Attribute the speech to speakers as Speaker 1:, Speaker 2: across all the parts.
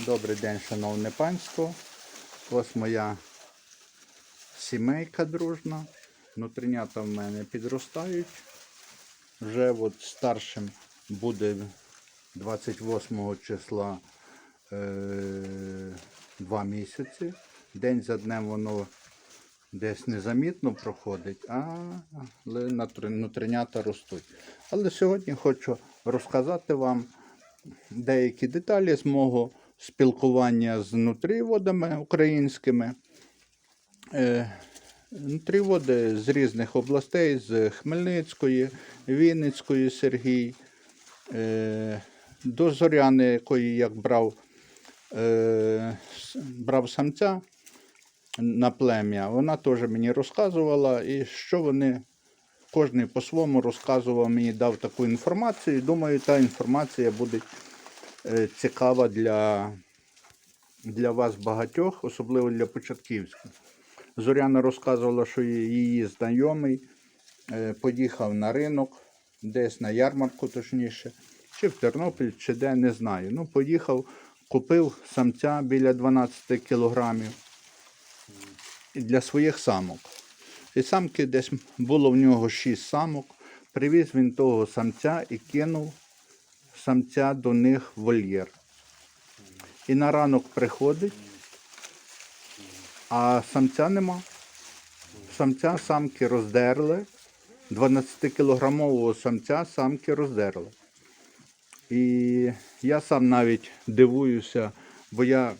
Speaker 1: Добрий день, шановне панство. Ось моя сімейка дружна. Внутрінята в мене підростають. Вже от старшим буде 28 числа е, 2 місяці. День за днем воно десь незамітно проходить, а внутрінята ростуть. Але сьогодні хочу розказати вам деякі деталі з мого спілкування з нутріводами українськими. Е, Нутріводи з різних областей, з Хмельницької, Вінницької Сергій, е, до Зоряни, якої як брав, е, брав самця на плем'я, вона теж мені розказувала, і що вони кожен по-своєму розказував мені, дав таку інформацію. Думаю, та інформація буде цікава для, для вас багатьох, особливо для початківських. Зоряна розказувала, що її знайомий е, поїхав на ринок, десь на ярмарку, точніше, чи в Тернопіль, чи де, не знаю. Ну, поїхав, купив самця біля 12 кілограмів для своїх самок. І самки десь було в нього 6 самок. Привіз він того самця і кинув самця до них в вольєр. І на ранок приходить, а самця нема. Самця самки роздерли. 12-кілограмового самця самки роздерли. І я сам навіть дивуюся, бо я е,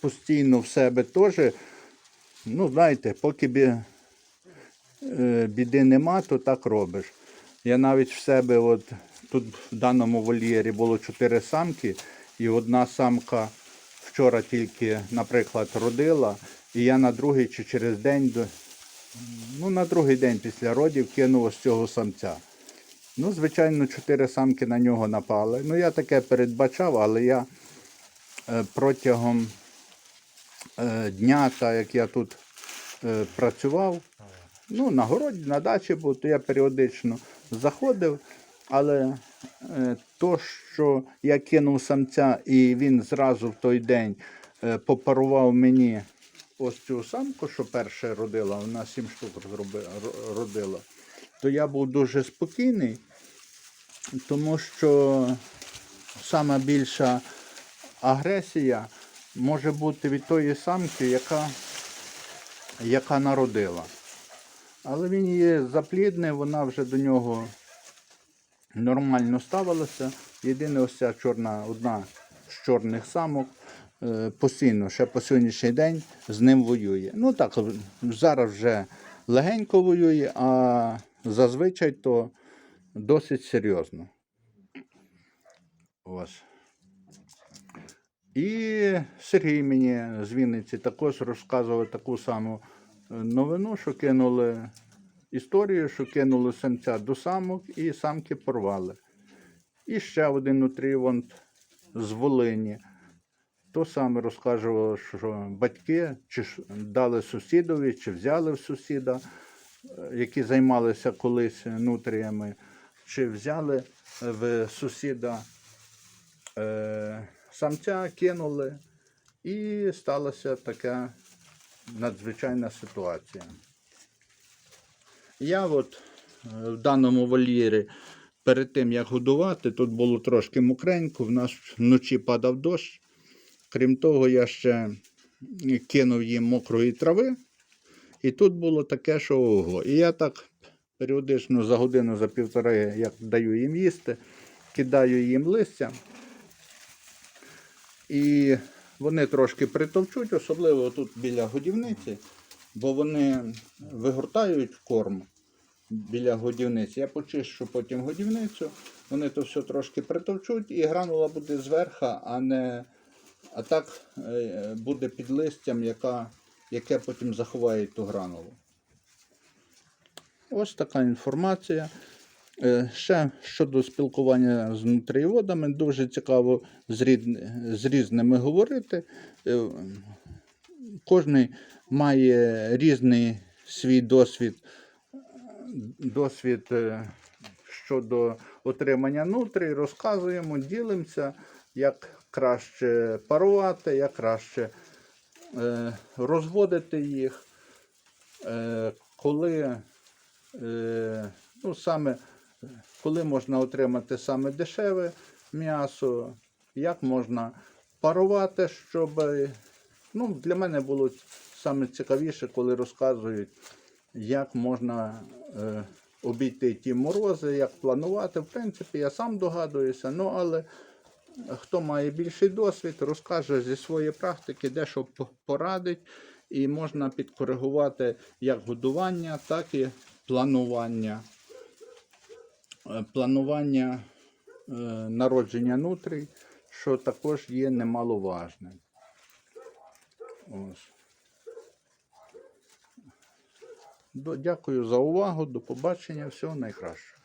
Speaker 1: постійно в себе теж, ну, знаєте, поки е, біди нема, то так робиш. Я навіть в себе, от тут в даному вольєрі було чотири самки, і одна самка вчора тільки, наприклад, родила, і я на другий чи через день, ну, на другий день після родів кинув ось цього самця. Ну, звичайно, чотири самки на нього напали. Ну, я таке передбачав, але я е, протягом е, дня, так як я тут е, працював, ну, на городі, на дачі був, то я періодично заходив, але е, то, що я кинув самця і він зразу в той день е, попарував мені ось цю самку, що перша родила, вона сім штук родила, то я був дуже спокійний, тому що сама більша агресія може бути від тої самки, яка, яка народила. Але він її запліднив, вона вже до нього нормально ставилася. Єдине, ось ця чорна, одна з чорних самок е, постійно, ще по сьогоднішній день з ним воює. Ну так, зараз вже легенько воює, а зазвичай то досить серйозно. Ось. І Сергій мені з Вінниці також розказував таку саму новину, що кинули історію, що кинули самця до самок і самки порвали. І ще один нутрівонт з Волині. То саме розказував, що батьки чи дали сусідові, чи взяли в сусіда, е, які займалися колись нутріями, чи взяли в сусіда е, самця, кинули, і сталася така надзвичайна ситуація. Я от е, в даному вольєрі перед тим як годувати, тут було трошки мокренько, в нас вночі падав дощ. Крім того, я ще кинув їм мокрої трави. І тут було таке, що ого. І я так періодично за годину, за півтори, як даю їм їсти, кидаю їм листя. І вони трошки притовчуть, особливо тут біля годівниці, бо вони вигортають корм біля годівниці. Я почищу потім годівницю, вони то все трошки притовчуть, і гранула буде зверху, а не а так е, буде під листям, яка, яке потім заховає ту гранулу. Ось така інформація. Е, Ще щодо спілкування з нутрієводами, дуже цікаво з, рід... з різними говорити. Е, Кожний має різний свій досвід, досвід е, щодо отримання нутрій, розказуємо, ділимося. як краще парувати, як краще розводити їх, коли, ну, саме, коли можна отримати саме дешеве м'ясо, як можна парувати, щоб ну, для мене було саме цікавіше, коли розказують, як можна е, обійти ті морози, як планувати. В принципі, я сам догадуюся, ну але хто має більший досвід, розкаже зі своєї практики, де що порадить, і можна підкоригувати як годування, так і планування. Е, Планування е, народження нутрій, що також є немаловажним. Ось. Дякую за увагу. До побачення. Всього найкращого.